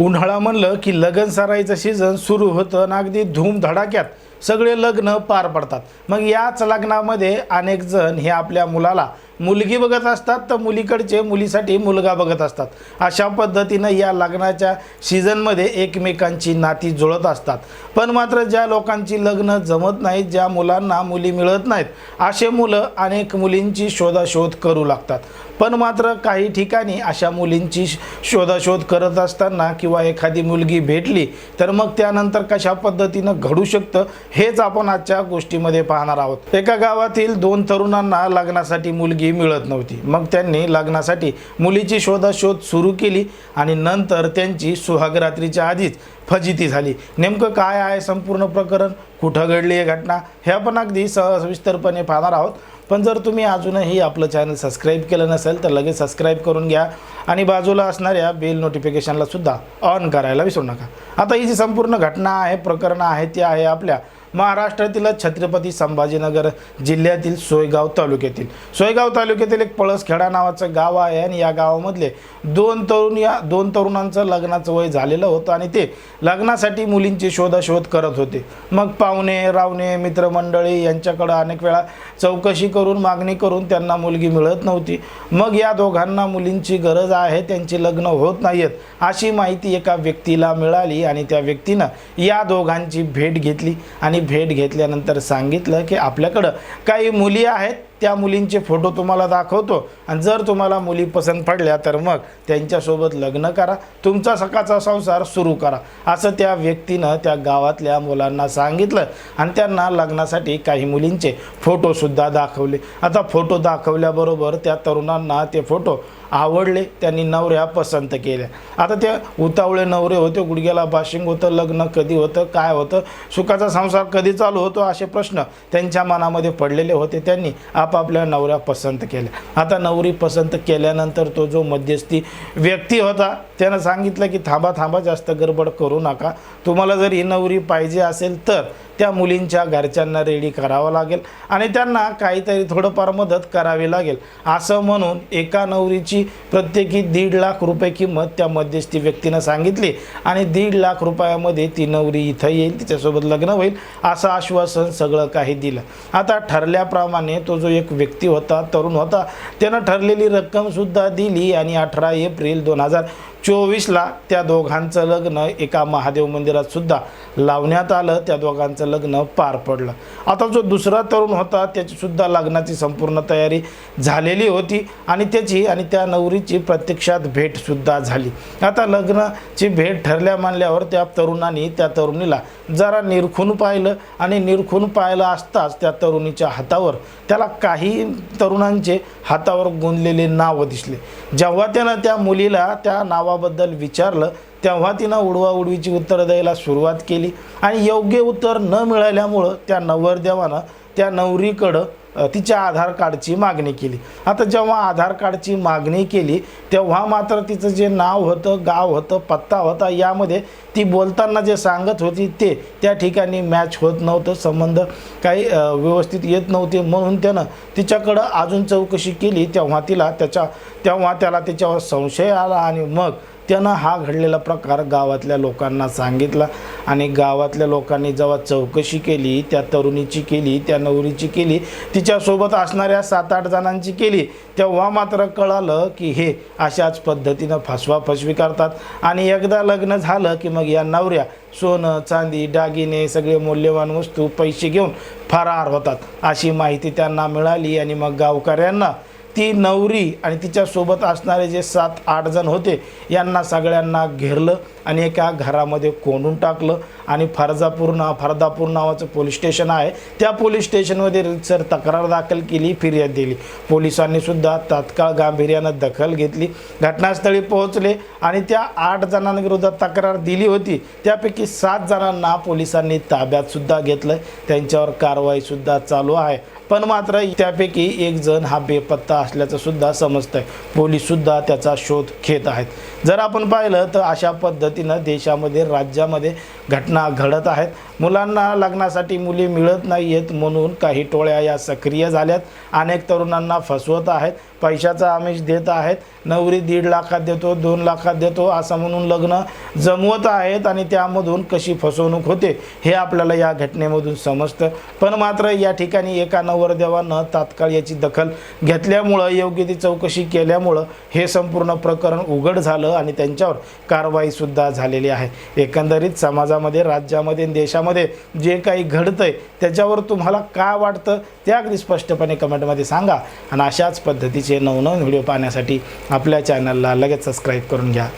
उन्हाळा म्हणलं की लगन सराईचं सीझन सुरू होतं आणि अगदी धूमधडाक्यात सगळे लग्न पार पडतात. मग याच लग्नामध्ये अनेक जण हे आपल्या मुलाला मुलगी बघत असतात तर मुलीकडचे मुलीसाठी मुलगा बघत असतात. अशा पद्धतीनं या लग्नाच्या सीझनमध्ये एकमेकांची नाती जुळत असतात. पण मात्र ज्या लोकांची लग्न जमत नाहीत ज्या मुलांना मुली मिळत नाहीत असे मुलं अनेक मुलींची शोधाशोध करू लागतात. पण मात्र काही ठिकाणी अशा मुलींची श- शोधाशोध करत असताना किंवा एखादी मुलगी भेटली तर मग त्यानंतर कशा पद्धतीनं घडू शकतं हेच आपण आजच्या गोष्टीमध्ये पाहणार आहोत. एका गावातील दोन तरुणांना लग्नासाठी मुलगी मिळत नव्हती. मग त्यांनी लग्नासाठी मुलीची शोधाशोध सुरू केली आणि नंतर त्यांची सुहागरात्रीच्या आधीच फजिती झाली. नेमकं काय आहे संपूर्ण प्रकरण? कुठं घडली आहे घटना? हे आपण अगदी सविस्तरपणे पाहणार आहोत. पण जर तुम्ही अजूनही आपलं चॅनल सबस्क्राईब केलं नसेल तर लगेच सबस्क्राईब करून घ्या आणि बाजूला असणाऱ्या बेल नोटिफिकेशनला सुद्धा ऑन करायला विसरू नका. आता ही जी संपूर्ण घटना आहे प्रकरण आहे ती आहे आपल्या महाराष्ट्रातील छत्रपती संभाजीनगर जिल्ह्यातील सोयगाव तालुक्यातील. सोयगाव तालुक्यातील एक पळसखेडा नावाचं गाव आहे आणि या गावामधले दोन तरुण या दोन तरुणांचं लग्नाचं वय झालेलं होतं आणि ते लग्नासाठी मुलींची शोधाशोध करत होते. मग पाहुणे रावणे मित्रमंडळी यांच्याकडं अनेक वेळा चौकशी करून मागणी करून त्यांना मुलगी मिळत नव्हती. मग या दोघांना मुलींची गरज आहे त्यांची लग्न होत नाहीत अशी माहिती एका व्यक्तीला मिळाली आणि त्या व्यक्तीनं या दोघांची भेट घेतली आणि भेट घेतल्यानंतर सांगितलं की आपल्याकडं काही मुली आहेत त्या मुलींचे फोटो तुम्हाला दाखवतो. आणि जर तुम्हाला मुली पसंत पडल्या तर मग त्यांच्यासोबत लग्न करा. तुमचा सकाळचा संसार सुरू करा. असं त्या व्यक्तीनं त्या गावातल्या मुलांना सांगितलं. आणि त्यांना लग्नासाठी काही मुलींचे फोटोसुद्धा दाखवले. आता फोटो दाखवल्याबरोबर त्या तरुणांना ते फोटो आवडले त्यांनी नवऱ्या पसंत केल्या. आता ते उतावळे नवरे होते गुडघ्याला बाशिंग होतं लग्न कधी होतं काय होतं सुखाचा संसार कधी चालू होतो असे प्रश्न त्यांच्या मनामध्ये पडलेले होते. त्यांनी आपापल्या नवऱ्या पसंत केल्या. आता नवरी पसंत केल्यानंतर तो जो मध्यस्थी व्यक्ती होता त्यानं सांगितलं की थांबा थांबा जास्त गडबड करू नका. तुम्हाला जर ही नवरी पाहिजे असेल तर त्या मुलींच्या घरच्यांना रेडी करावं लागेल आणि त्यांना काहीतरी थोडंफार मदत करावी लागेल. असं म्हणून एका नवरीची प्रत्येकी दीड लाख रुपये किंमत त्या मध्यस्थी व्यक्तीनं सांगितली आणि दीड लाख रुपयामध्ये ती नवरी इथं येईल तिच्यासोबत लग्न होईल असं आश्वासन सगळं काही दिलं. आता ठरल्याप्रमाणे तो जो एक व्यक्ती होता तरुण होता त्यानं ठरलेली रक्कमसुद्धा दिली आणि अठरा एप्रिल दोन हजार चोवीसला त्या दोघांचं लग्न एका महादेव मंदिरात सुद्धा लावण्यात आलं. त्या दोघांचं लग्न पार पडलं. आता जो दुसरा तरुण होता त्याचीसुद्धा लग्नाची संपूर्ण तयारी झालेली होती आणि त्याची आणि त्या नवरीची प्रत्यक्षात भेटसुद्धा झाली. आता लग्नाची भेट ठरल्या मानल्यावर त्या तरुणाने त्या तरुणीला जरा निरखून पाहिलं आणि निरखून पाहिलं असताच त्या तरुणीच्या हातावर त्याला काही तरुणांचे हातावर गोंदलेले नावं दिसले. जेव्हा त्यानं त्या मुलीला त्या नावा नावाबद्दल विचारलं तेव्हा तिनं उडवा उडवीची उत्तरं द्यायला सुरुवात केली. आणि योग्य उत्तर न मिळाल्यामुळं त्या नवरदेवानं त्या नवरीकडं तिच्या आधार कार्डची मागणी केली. आता जेव्हा आधार कार्डची मागणी केली तेव्हा मात्र तिचं जे नाव होतं गाव होतं पत्ता होता यामध्ये ती बोलताना जे सांगत होती ते त्या ठिकाणी मॅच होत नव्हतं संबंध काही व्यवस्थित येत नव्हते. म्हणून त्यानं तिच्याकडं अजून चौकशी केली तेव्हा तिला त्याच्या तेव्हा त्याला त्याच्यावर संशय आला आणि मग त्यानं हा घडलेला प्रकार गावातल्या लोकांना सांगितला आणि गावातल्या लोकांनी जेव्हा चौकशी केली त्या तरुणीची केली त्या नवरीची केली तिच्यासोबत असणाऱ्या सात आठ जणांची केली तेव्हा मात्र कळालं की हे अशाच पद्धतीनं फसवाफसवी करतात. आणि एकदा लग्न झालं की मग या नवऱ्या सोनं चांदी दागिने सगळे मौल्यवान वस्तू पैसे घेऊन फरार होतात. अशी माहिती त्यांना मिळाली आणि मग गावकऱ्यांना ती नवरी आणि तिच्यासोबत असणारे जे सात आठ जण होते यांना सगळ्यांना घेरलं आणि एका घरामध्ये कोंडून टाकलं. आणि फरजापूर नाव फरदापूर नावाचं पोलीस स्टेशन आहे. त्या पोलीस स्टेशनमध्ये सर तक्रार दाखल केली फिर्याद दिली. पोलिसांनी सुद्धा तात्काळ गांभीर्यानं दखल घेतली. घटनास्थळी पोहोचले आणि त्या आठ जणांविरोधात तक्रार दिली होती. त्यापैकी सात जणांना पोलिसांनी ताब्यात सुद्धा घेतलं त्यांच्यावर कारवाईसुद्धा चालू आहे. पण मात्र त्यापैकी एक जण हा बेपत्ता असल्याचं सुद्धा आहे पोलीससुद्धा त्याचा शोध घेत आहेत. जर आपण पाहिलं तर अशा पद्धतीनं देशामध्ये राज्यामध्ये घटना घडत आहेत. मुलांना लग्नासाठी मुली मिळत नाही आहेत म्हणून काही टोळ्या या सक्रिय झाल्यात. अनेक तरुणांना फसवत आहेत. पैशाचा आमिष देत आहेत. नवरी दीड लाखात देतो दोन लाखात देतो असं म्हणून लग्न जमवत आहेत आणि त्यामधून कशी फसवणूक होते हे आपल्याला या घटनेमधून समजतं. पण मात्र या ठिकाणी एका नवरदेवानं तात्काळ याची दखल घेतल्यामुळे योग्य ती चौकशी केल्यामुळं हे संपूर्ण प्रकरण उघड झालं आणि त्यांच्यावर कारवाईसुद्धा झालेली आहे. एकंदरीत समाजामध्ये राज्यामध्ये देशामध्ये जे काही घडतंय त्याच्यावर तुम्हाला का वाटतं? ते अगदी स्पष्टपणे कमेंटमध्ये सांगा आणि अशाच पद्धतीचे नवनवीन व्हिडिओ पाहण्यासाठी आपल्या चॅनलला लगेच सबस्क्राईब करून घ्या.